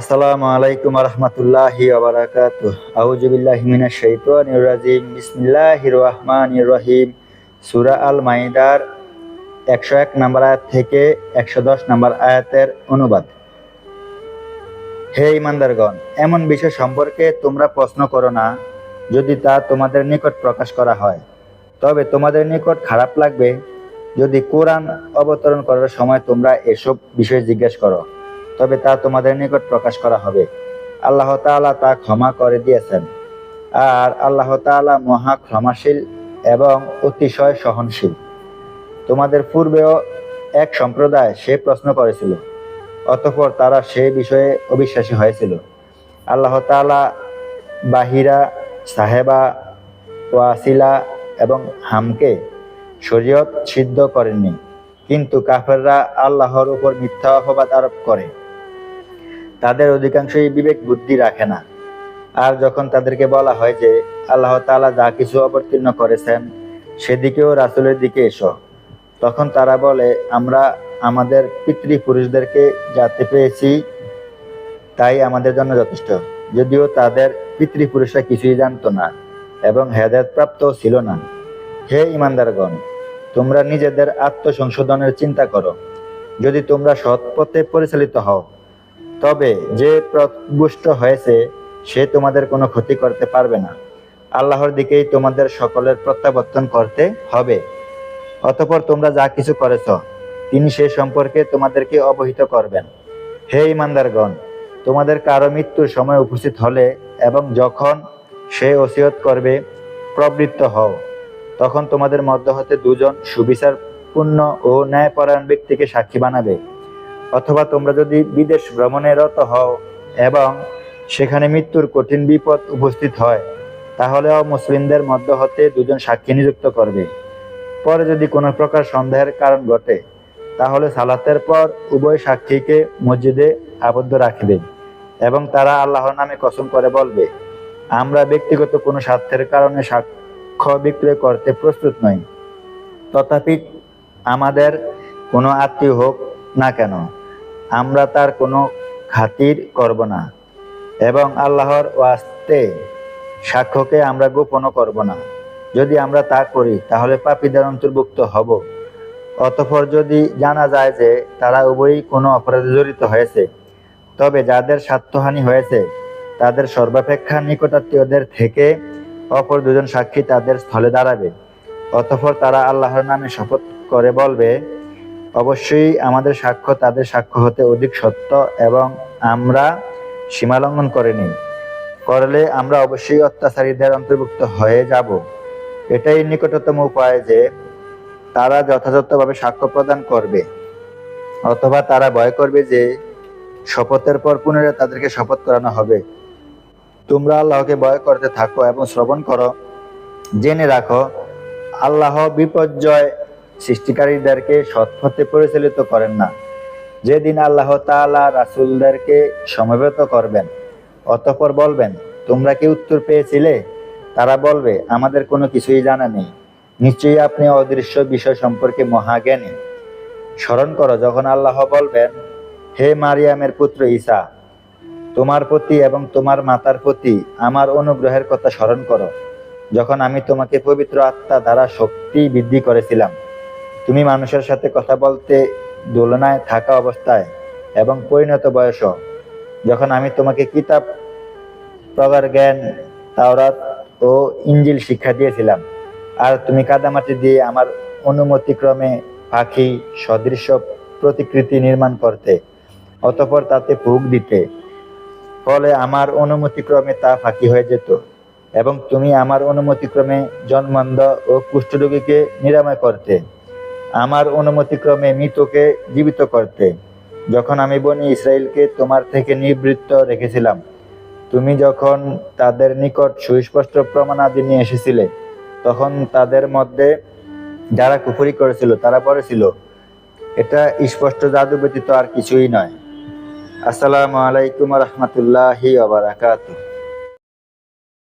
আসসালামু আলাইকুম রহমতুল্লাহি ওবরাকাত আউজুবিল্লাহ মিনাশ শাইতানির রাজিম। বিসমিল্লাহির রহমানির রহিম। সূরা আল মাইদার একশো এক নম্বর আয়াত থেকে একশো দশ নম্বর আয়াতের অনুবাদ। হে ইমানদারগণ এমন বিষয় সম্পর্কে তোমরা প্রশ্ন করো না, যদি তা তোমাদের নিকট প্রকাশ করা হয়। তবে তোমাদের নিকট খারাপ লাগবে, যদি কোরআন অবতরণ করার সময় তোমরা এসব বিষয় জিজ্ঞেস করো। তবে তা তোমাদের নিকট প্রকাশ করা হবে। আল্লাহ তাআলা তা ক্ষমা করে দিয়েছেন। আর আল্লাহ তাআলা মহা ক্ষমাশীল এবং অতিশয় সহনশীল। তোমাদের পূর্বেও এক সম্প্রদায় সে প্রশ্ন করেছিল, অতঃপর তারা সে বিষয়ে অবিশ্বাসী হয়েছিল। আল্লাহ তাআলা বাহিরা, সাহেবা, ওয়াসিলা এবং হামকে শরীয়ত সিদ্ধ করেননি। কিন্তু কাফেররা আল্লাহর উপর মিথ্যা অপবাদ আরোপ করে। তাদের অধিকাংশই বিবেক বুদ্ধি রাখে না। আর যখন তাদেরকে বলা হয় যে আল্লাহ তাআলা যা কিছু অবতীর্ণ করেছেন, সেদিকেও রাসুলের দিকে এসো। তখন তারা বলে, আমরা আমাদের পিতৃপুরুষদেরকে যাতে পেয়েছি, তাই আমাদের জন্য যথেষ্ট। যদিও তাদের পিতৃপুরুষরা কিছুই জানতো না এবং হেদায়ত প্রাপ্ত ছিল না। হে ইমানদারগণ তোমরা নিজেদের আত্মসংশোধনের চিন্তা করো। যদি তোমরা সৎ পথে পরিচালিত হও তবে যে প্রবুষ্ট হয়েছে, সে তোমাদের কোনো ক্ষতি করতে পারবে না। আল্লাহর দিকেই তোমাদের সকলের প্রত্যাবর্তন করতে হবে। অতঃপর তোমরা যা কিছু করেছ, তিনি সে সম্পর্কে তোমাদেরকে অবহিত করবেন। হে ইমানদারগণ তোমাদের কারও মৃত্যুর সময় উপস্থিত হলে এবং যখন সে ওসিয়ত করবে, প্রবৃত্ত হও। তখন তোমাদের মধ্য হতে দুজন সুবিচারপূর্ণ ও ন্যায়পরায়ণ ব্যক্তিকে সাক্ষী বানাবে। অথবা তোমরা যদি বিদেশ ভ্রমণে রত হও এবং সেখানে মৃত্যুর কঠিন বিপদ উপস্থিত হয়, তাহলেও মুসলিমদের মধ্য হতে দুজন সাক্ষী নিযুক্ত করবে। পরে যদি কোনো প্রকার সন্দেহের কারণ ঘটে, তাহলে সালাতের পর উভয় সাক্ষীকে মসজিদে আবদ্ধ রাখবে এবং তারা আল্লাহর নামে কসম করে বলবে, আমরা ব্যক্তিগত কোনো স্বার্থের কারণে সাক্ষ্য বিক্রয় করতে প্রস্তুত নই। তথাপি আমাদের কোনো আত্মীয় হোক না কেন। আমরা তার কোনো খাতির করব না, এবং আল্লাহর ওয়াস্তে সাক্ষ্যকে আমরা গোপনও করব না। যদি আমরা তা করি, তাহলে পাপীদের অন্তর্ভুক্ত হব। অতঃপর যদি জানা যায় যে তারা উভয়ই কোনো অপরাধে জড়িত হয়েছে, তবে যাদের স্বার্থহানি হয়েছে, তাদের সর্বাপেক্ষা নিকটাত্মীয়দের থেকে অপর দুজন সাক্ষী তাদের স্থলে দাঁড়াবে। অতঃপর তারা আল্লাহর নামে শপথ করে বলবে অবশ্যই আমাদের সাক্ষ্য তাদের সাক্ষ্য হতে অধিক সত্য এবং আমরা সীমালঙ্ঘন করিনি করলে আমরা অবশ্যই অত্যাচারীদের অন্তর্ভুক্ত হয়ে যাব। এটাই নিকটতম উপায় যে তারা যথাযথভাবে সাক্ষ্য প্রদান করবে অথবা তারা ভয় করবে যে শপথের পর পুনরায় তাদেরকে শপথ করানো হবে। তোমরা আল্লাহকে ভয় করতে থাকো এবং শ্রবণ করো। জেনে রাখো, আল্লাহ বিপর্যয় সৃষ্টিকারীদেরকে সৎপথে পরিচালিত করেন না। যেদিন আল্লাহ তাআলা রাসূলদেরকে সমবেত করবেন, অতঃপর বলবেন, তোমরা কি উত্তর পেয়েছিলে? তারা বলবে, আমাদের কোনো কিছুই জানা নেই। নিশ্চয়ই আপনি অদৃশ্য বিষয় সম্পর্কে মহাজ্ঞানী। স্মরণ করো, যখন আল্লাহ বলবেন, হে মারিয়ামের পুত্র ঈসা, তোমার প্রতি এবং তোমার মাতার প্রতি আমার অনুগ্রহের কথা স্মরণ করো। যখন আমি তোমাকে পবিত্র আত্মা দ্বারা শক্তি বৃদ্ধি করেছিলাম তুমি মানুষের সাথে কথা বলতে দোলনায় থাকা অবস্থায় এবং পরিণত বয়স যখন আমি তোমাকে কিতাব প্রগার জ্ঞান, তাওরাত ও ইঞ্জিল শিক্ষা দিয়েছিলাম, আর তুমি কাদামাটি দিয়ে আমার অনুমতিক্রমে পাখি সদৃশ প্রতিকৃতি নির্মাণ করতে, অতপর তাতে ফুক দিতে। ফলে আমার অনুমতিক্রমে তা ফাঁকি হয়ে যেত এবং তুমি আমার অনুমতিক্রমে জন্মন্ধ ও কুষ্ঠরোগীকে নিরাময় করতে। আমার অনুমতিক্রমে মৃতকে জীবিত করতে। যখন আমি বনি ইসরায়েলকে তোমার থেকে নিবৃত্ত রেখেছিলাম, তুমি যখন তাদের নিকট সুস্পষ্ট প্রমাণাদি নিয়ে এসেছিলে, তখন তাদের মধ্যে যারা কুফরি করেছিল, তারা পড়েছিল এটা স্পষ্ট জাদু ব্যতীত আর কিছুই নয়। আসসালামু আলাইকুম রহমতুল্লাহি আবরাকাতুহ